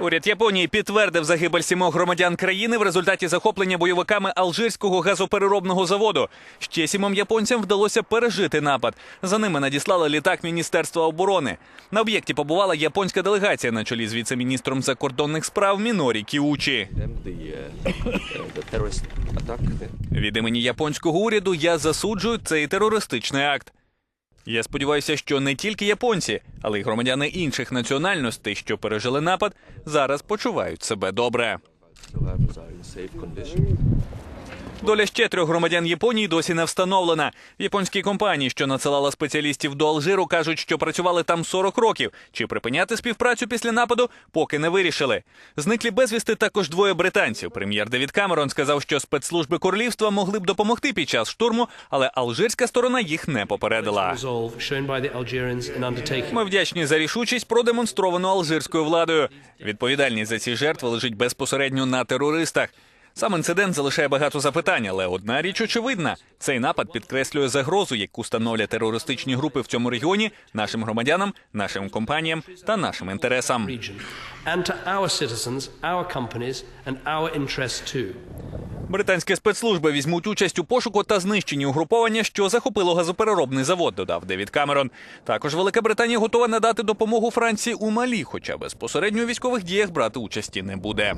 Уряд Японії підтвердив загибель сімох громадян країни в результаті захоплення бойовиками алжирського газопереробного заводу. Ще сімом японцям вдалося пережити напад. За ними надіслали літак Міністерства оборони. На об'єкті побувала японська делегація на чолі з віце-міністром закордонних справ Мінорі Кіучі. Від імені японського уряду я засуджую цей терористичний акт. Я сподіваюся, що не тільки японці, але й громадяни інших національностей, що пережили напад, зараз почувають себе добре. Доля ще трьох громадян Японії досі не встановлена. Японські компанії, що надсилала спеціалістів до Алжиру, кажуть, що працювали там 40 років. Чи припиняти співпрацю після нападу, поки не вирішили. Зниклі безвісти також двоє британців. Прем'єр Девід Камерон сказав, що спецслужби королівства могли б допомогти під час штурму, але алжирська сторона їх не попередила. Ми вдячні за рішучість, продемонстровану алжирською владою. Відповідальність за ці жертви лежить безпосередньо на терористах. Сам інцидент залишає багато запитань, але одна річ очевидна: цей напад підкреслює загрозу, яку становлять терористичні групи в цьому регіоні нашим громадянам, нашим компаніям та нашим інтересам. Британські спецслужби візьмуть участь у пошуку та знищенні угруповання, що захопило газопереробний завод, додав Девід Камерон. Також Велика Британія готова надати допомогу Франції у Малі, хоча безпосередньо у військових діях брати участі не буде.